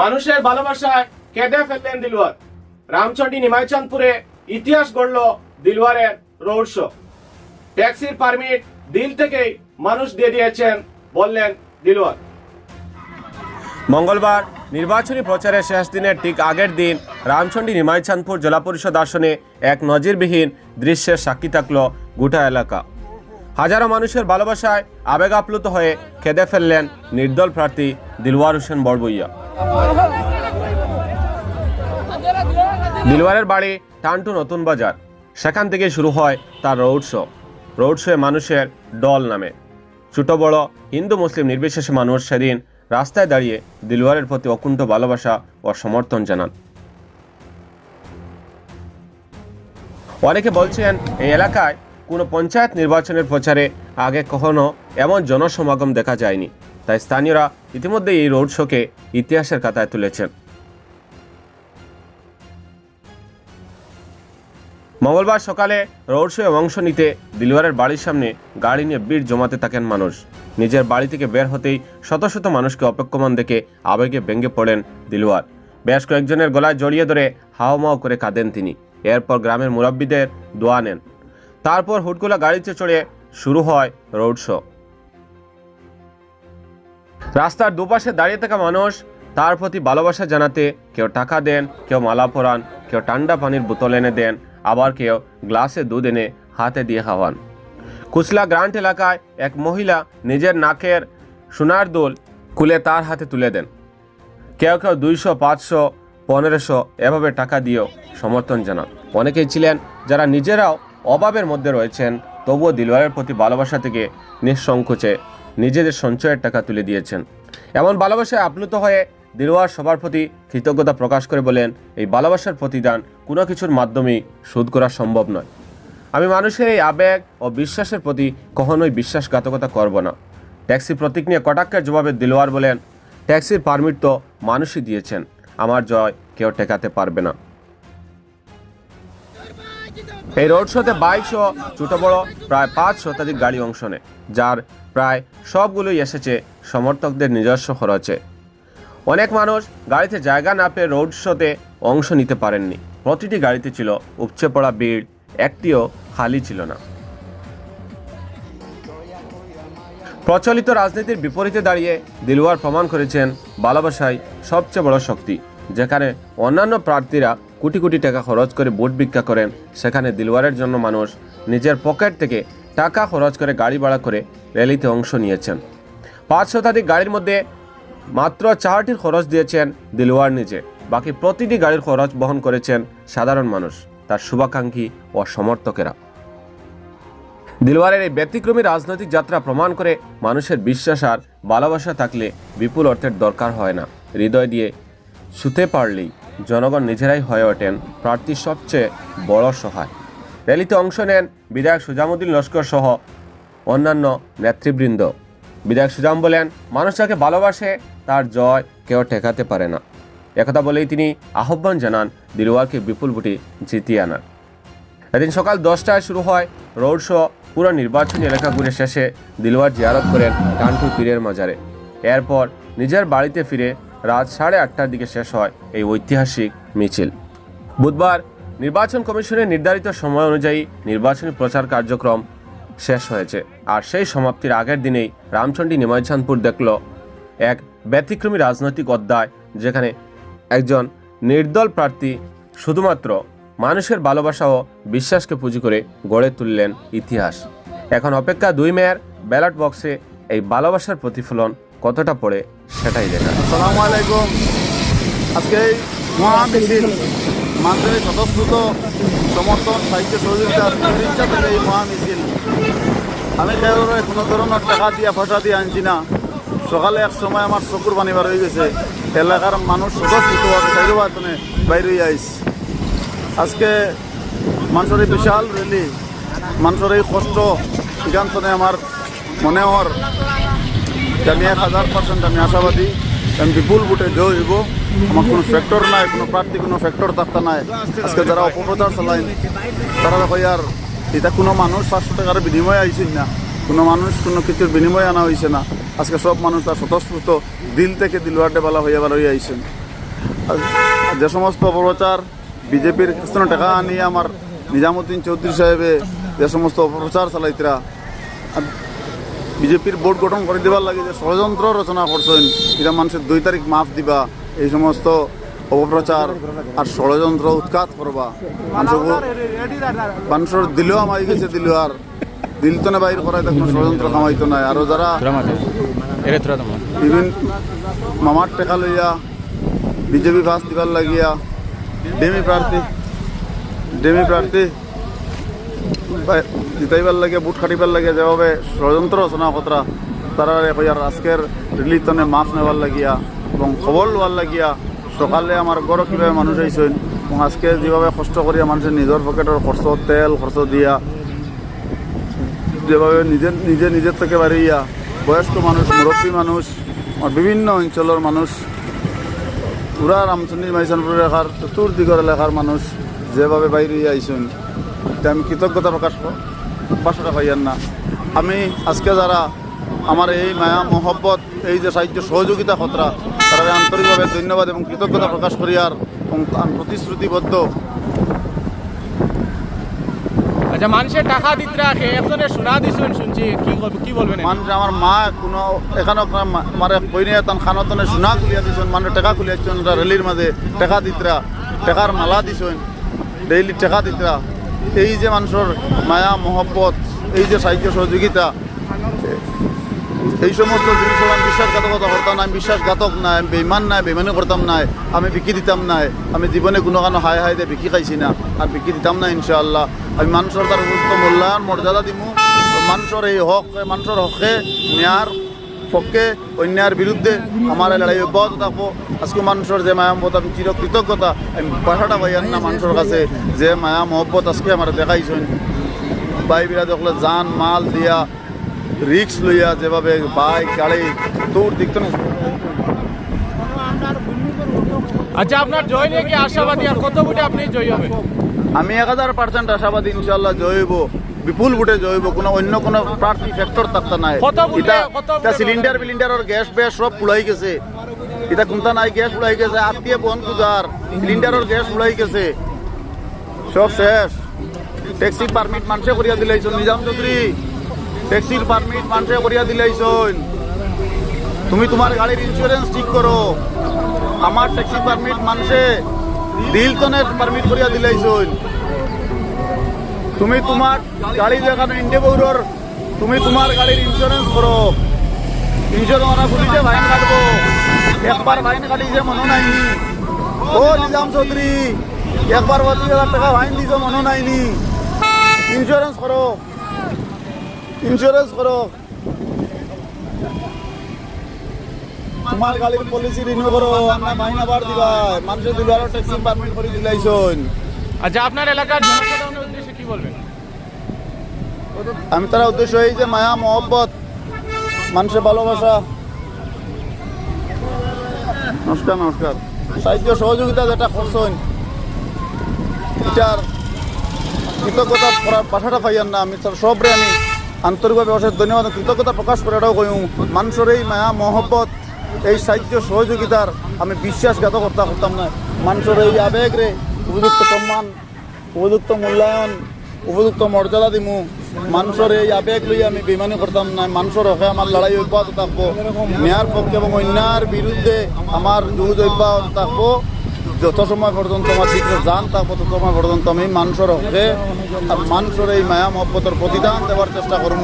মানুষের ভালোবাসায় কেঁদে ফেললেন দিলওয়ার। রামচন্ডী নিমাইচাঁদপুরে ইতিহাস গড়ল দিলওয়ারের রোড শো ট্যাক্সির পারমিট দিল থেকেই মানুষ দিয়ে দিয়েছেন বললেন দিলওয়ার। মঙ্গলবার নির্বাচনী প্রচারের শেষ দিনের ঠিক আগের দিন রামচন্ডী নিমাইচাঁদপুর জেলা পরিষদ আসনে এক নজিরবিহীন দৃশ্যের সাক্ষী থাকল গোটা এলাকা। হাজারো মানুষের ভালোবাসায় আবেগ আপ্লুত হয়ে খেদে ফেললেন নির্দল প্রার্থী দিলওয়ার হোসেন বড়বইয়া। দিলওয়ারের বাড়ি টান্টু নতুন বাজার। সেখান থেকে শুরু হয় তার রোড শো। রোড শোয়ে মানুষের দল নামে। ছোট, বড়, হিন্দু, মুসলিম নির্বিশেষে মানুষ সেদিন রাস্তায় দাঁড়িয়ে দিলওয়ারের প্রতি অকুণ্ঠ ভালোবাসা ও সমর্থন জানান। অনেকে বলছেন, এই এলাকায় কোনো পঞ্চায়েত নির্বাচনের প্রচারে আগে কখনো এমন জনসমাগম দেখা যায়নি। তাই স্থানীয়রা ইতিমধ্যে এই রোড শোকে ইতিহাসের কাতায় তুলেছেন। মঙ্গলবার সকালে রোড শোয়ে অংশ নিতে দিলওয়ারের বাড়ির সামনে গাড়ি নিয়ে ভিড় জমাতে থাকেন মানুষ। নিজের বাড়ি থেকে বের হতেই শত শত মানুষকে অপেক্ষমান দেখে আবেগে ভেঙে পড়েন দিলওয়ার। বেশ কয়েকজনের গলায় জড়িয়ে ধরে হাওমাও করে কাঁদেন তিনি। এরপর গ্রামের মুরব্বীদের দোয়া নেন। তারপর হুটকোলা গাড়িতে চড়ে শুরু হয় রোড শো রাস্তার দুপাশে দাঁড়িয়ে থাকা মানুষ, তার প্রতি ভালোবাসা জানাতে কেউ টাকা দেন, কেউ মালা পরান, কেউ ঠান্ডা পানির বোতল এনে দেন, আবার কেউ গ্লাসে দুধ এনে হাতে দিয়ে খাওয়ান। কুচলা গ্রান্ট এলাকায় এক মহিলা নিজের নাকের সোনার দোল খুলে তার হাতে তুলে দেন। কেউ কেউ দুইশো, পাঁচশো, পনেরোশো এভাবে টাকা দিয়েও সমর্থন জানান। অনেকেই ছিলেন যারা নিজেরাও অভাবের মধ্যে রয়েছেন, তবুও দিলওয়ারের প্রতি ভালোবাসা থেকে নিঃসংকোচে নিজেদের সঞ্চয়ের টাকা তুলে দিয়েছেন। এমন ভালোবাসায় আপ্লুত হয়ে দিলওয়ার সবার প্রতি কৃতজ্ঞতা প্রকাশ করে বলেন, এই ভালোবাসার প্রতিদান কোনো কিছুর মাধ্যমেই শোধ করা সম্ভব নয়। আমি মানুষের এই আবেগ ও বিশ্বাসের প্রতি কখনোই বিশ্বাসঘাতকতা করব না। ট্যাক্সি প্রতীক নিয়ে কটাক্ষের জবাবে দিলওয়ার বলেন, ট্যাক্সির পারমিট তো মানুষই দিয়েছেন। আমার জয় কেউ টেকাতে পারবে না। এই রোড শোতে বাইক সহ ছোট বড় প্রায় পাঁচ শতাধিক গাড়ি অংশ নেয়, যার প্রায় সবগুলোই এসেছে সমর্থকদের নিজস্ব খরচে। অনেক মানুষ গাড়িতে জায়গা না পেয়ে রোড শোতে অংশ নিতে পারেননি। প্রতিটি গাড়িতে ছিল উপচে পড়া ভিড়, একটিও খালি ছিল না। প্রচলিত রাজনীতির বিপরীতে দাঁড়িয়ে দিলওয়ার প্রমাণ করেছেন ভালোবাসাই সবচেয়ে বড় শক্তি, যেখানে অন্যান্য প্রার্থীরা কোটি কোটি টাকা খরচ করে ভোট ভিক্ষা করেন সেখানে দিলওয়ারের জন্য মানুষ নিজের পকেট থেকে টাকা খরচ করে গাড়ি ভাড়া করে র্যালিতে অংশ নিয়েছেন। পাঁচ শতাধিক গাড়ির মধ্যে মাত্র চারটির খরচ দিয়েছেন দিলওয়ার নিজে। বাকি প্রতিটি গাড়ির খরচ বহন করেছেন সাধারণ মানুষ, তার শুভাকাঙ্ক্ষী ও সমর্থকেরা। দিলওয়ারের এই ব্যতিক্রমী রাজনৈতিক যাত্রা প্রমাণ করে মানুষের বিশ্বাস আর ভালোবাসা থাকলে বিপুল অর্থের দরকার হয় না। হৃদয় দিয়ে শুতে পারলেই জনগণ নিজেরাই হয়ে ওঠেন প্রার্থীর সবচেয়ে বড় সহায়। র্যালিতে অংশ নেন বিধায়ক সুজামুদ্দিন লস্কর সহ অন্যান্য নেতৃবৃন্দ। বিধায়ক সুজাম বলেন, মানুষ যাকে ভালোবাসে, তার জয় কেউ ঠেকাতে পারে না। একথা বলেই তিনি আহ্বান জানান দিলওয়ারকে বিপুল ভোটে জিতিয়ে আনার। এদিন সকাল দশটায় শুরু হয় রোড শো। পুরো নির্বাচনী এলাকা ঘুরে শেষে দিলওয়ার জিয়ারত করেন টান্টু পীরের মাজারে। এরপর নিজের বাড়িতে ফিরে রাত সাড়ে আটটার দিকে শেষ হয় এই ঐতিহাসিক মিছিল। বুধবার নির্বাচন কমিশনের নির্ধারিত সময় অনুযায়ী নির্বাচনী প্রচার কার্যক্রম শেষ হয়েছে। আর সেই সমাপ্তির আগের দিনেই রামচন্ডী নিমাইচাঁদপুর দেখল এক ব্যতিক্রমী রাজনৈতিক অধ্যায়, যেখানে একজন নির্দল প্রার্থী শুধুমাত্র মানুষের ভালোবাসা ও বিশ্বাসকে পুঁজি করে গড়ে তুললেন ইতিহাস। এখন অপেক্ষা দুই মেয়ের ব্যালট বক্সে এই ভালোবাসার প্রতিফলন কতটা পড়ে সেটাই দেখা। আসসালামু আলাইকুম। আজকে এই মহা মিছিল মানুষের স্বতঃস্ফূর্ত সমর্থন, সাহিত্য সহযোগিতার ইচ্ছা থেকে এই মহা মিছিল আমি কারোর কোনো ধরনের টাকা দিয়া পয়সা দিয়ে আনছি না। সকালে এক সময় আমার চকুর পানি বার হয়ে গেছে। এলাকার মানুষ স্বতঃস্ফূর্তভাবে চাইবাতনে বাইরে আইস। আজকে মানুষের এই বিশাল র্যালি মানুষের এই কষ্ট এখানে আমার মনে হওয়ার আমি এক হাজার পার্সেন্ট আমি আশাবাদী। আমি বিপুল ভোটে জয় হইব। আমার কোনো ফ্যাক্টর নাই, কোনো প্রার্থী কোনো ফ্যাক্টর থাকতে নাই। আজকে যারা অপপ্রচার চালাইন তারা দেখো আর এটা কোনো মানুষ পাঁচশো টাকার বিনিময়ে আইসেন না। কোনো মানুষ কোনো কিছুর বিনিময়ে আনা হয়েছে না। আজকে সব মানুষ তার স্বতঃস্ফূর্ত দিল থেকে দিলওয়ার ডেবালা হইয়া বার হইয়া আইসেন যে সমস্ত অপপ্রচার, বিজেপির কিছু টাকা নিয়ে আমার নিজামুদ্দিন চৌধুরী সাহেবে যে সমস্ত অপপ্রচার চালাইতরা বিজেপির বোর্ড গঠন করে দেবার লাগে যে ষড়যন্ত্র রচনা করছেন, এটা মানুষের দুই তারিখ মাফ দিবা, এই সমস্ত অপপ্রচার আর ষড়যন্ত্র উৎখাত করবা। মানুষের দিলেও আমাই গেছে দিল আর দিল তো না বাইর করাই কোনো ষড়যন্ত্র কামাইতো নাই। আরও যারা বিভিন্ন মামার টেকা লইয়া বিজেপি বাস দিবার লাগিয়া, ডেমি প্রার্থী ডেমি প্রার্থী। জিতাইবার লাগে বুট খাটিবার লাগে, যেভাবে ষড়যন্ত্র রচনা কতরা তারা কইয়ার আজকের রিলিতনে মাছ নেবার লাগিয়া এবং খবর লওয়ার লাগিয়া, সকালে আমার গড় কীভাবে মানুষ আইসেন এবং আজকে যেভাবে কষ্ট করিয়া মানুষের নিজের পকেটের খরচ তেল খরচ দিয়া, যেভাবে নিজে নিজে, নিজের থেকে বাড়িয়া, বয়স্ক মানুষ, মুরব্বী মানুষ আর বিভিন্ন অঞ্চলের মানুষ পুরা রামচন্দ্রী মাইসানপুর এলাকার চতুর্দিগর এলাকার মানুষ, যেভাবে বাইরে আইসুন এটা আমি কৃতজ্ঞতা প্রকাশ বাসাটা পাইয়ান না। আমি আজকে যারা আমার এই মায়া মহব্বত এই যে সাহায্য সহযোগিতা খতরা তারা আন্তরিকভাবে ধন্যবাদ এবং কৃতজ্ঞতা প্রকাশ করি আর প্রতিশ্রুতিবদ্ধ। আচ্ছা মানুষের টাকা দিতে রাখে একজনের শোনা দিছুন শুনছি কি কি বলবেন? মানুষ আমার মা কোনো এখানে কইনে তান খানতনে সোনা খুলিয়া দিছেন টাকা খুলিয়াছেন রেলির মাঝে টাকা দিতরা টাকার মালা দিছেন ডেইলি টাকা দিতরা এই যে মানুষের মায়া, মহব্বত, এই যে সাহিত্য সহযোগিতা, এই সমস্ত জিনিস আমি বিশ্বাসঘাতকতা করতাম না, আমি বিশ্বাসঘাতক নাই আমি বেইমান নাই বেইমানি করতাম নাই আমি বিকি দিতাম নাই আমি জীবনে কোনো কারণে হাই হাই দিয়ে বিকি খাইছি না আর বিকি দিতাম না, ইনশাআল্লাহ। আমি মানুষের তার উপযুক্ত মূল্যায়ন, মর্যাদা দিমু। মানুষের এই হক, মানুষের হকে ন্যায়ের পক্ষে অন্যায়ের বিরুদ্ধে আমার লড়াই অব্যাহত থাকব আজকে মানুষের যে মায়া মহব্বত আমি চির কৃতজ্ঞতা আমি বাসাটা পাইয়ান না মানুষের কাছে যে মায়া মহব্বত আজকে আমার দেখাইছেন। ভাই বিরাজ সকলে যান মাল দিয়া রিক্স লইয়া যেভাবে বাইক গাড়ি তোর দিক তো আচ্ছা আপনার জয় নিয়ে কি আশাবাদী আর কত বুটে আপনি জয়ী হবেন? আমি এক হাজার পার্সেন্ট আশাবাদী ইনশাল্লাহ জয়ব বিপুল ভোটে জয়ব কোনো অন্য কোনো প্রার্থী ফ্যাক্টর থাকতে নাই। এটা সিলিন্ডার বিলিন্ডার আর গ্যাস ব্যাস সব পুলাই গেছে। এটা কোনটা নাই গ্যাস পুলাই গেছে আত্মীয় বহন কুজার সিলিন্ডারের গ্যাস পুলাই গেছে। সব শেষ। ট্যাক্সির পারমিট মানুষে করিয়া দিলাইছন নিজাম চৌধুরী। ট্যাক্সির পারমিট মানুষে করিয়া দিলাইছন। তুমি তোমার গাড়ির ইন্স্যুরেন্স ঠিক করো। আমার ট্যাক্সি পারমিট মানুষে দিলটনের পারমিট করিয়া দিলাইছন। তুমি তোমার গাড়ি দেখানো ইন্ডিয়াবৌরর তুমি তোমার গাড়ির ইন্স্যুরেন্স করো। ইন্স্যুরেন্স ওরা পুলিশে ফাইন কাটবো। একবার ফাইন কাটিছে, মনে নাইনি ও নিজাম চৌধুরী, একবার পঁচিশ হাজার টাকা ফাইন দিছ, মনে নাইনি ইন্স্যুরেন্স করো। ইন্স্যুরেন্স করো। তোমার গাড়ির পলিসি রিনিউ করো, আমরা মাইনা বার দিবা মানুষের দিবার ট্যাক্সি পারমিট করে দিলাইছন। আচ্ছা আপনার এলাকার আমি তারা উদ্দেশ্য এই যে মায়া, মহব্বত, মানুষের ভালোবাসা। নমস্কার নমস্কার। সাহায্য সহযোগিতা যেটা করছেন, এটার কৃতজ্ঞতা করার পাঠাটা পাইয়ান না আমি সবরে আমি আন্তরিকভাবে অশেষ ধন্যবাদ কৃতজ্ঞতা প্রকাশ করে এটাও কই মানুষের এই মায়া, মহব্বত, এই সাহায্য সহযোগিতার আমি বিশ্বাসঘাতকতা করতাম না। মানুষের এই আবেগ রে উপযুক্ত সম্মান, উপযুক্ত মূল্যায়ন উপযুক্ত মর্যাদা দিমু। মানুষের এই আবেগ লই আমি বেমানি করতাম না। মানুষের হকে আমার লড়াই অব্যাহত থাকব। ন্যায়ের পক্ষে এবং অন্যায়ের বিরুদ্ধে আমার যুঁজ অব্যাহত থাকব। যত সময় পর্যন্ত আমার দিকে যান থাকব, তত সময় পর্যন্ত আমি মানুষের হকে আর মানুষের এই মায়া মহব্বতের প্রতিদান দেওয়ার চেষ্টা করব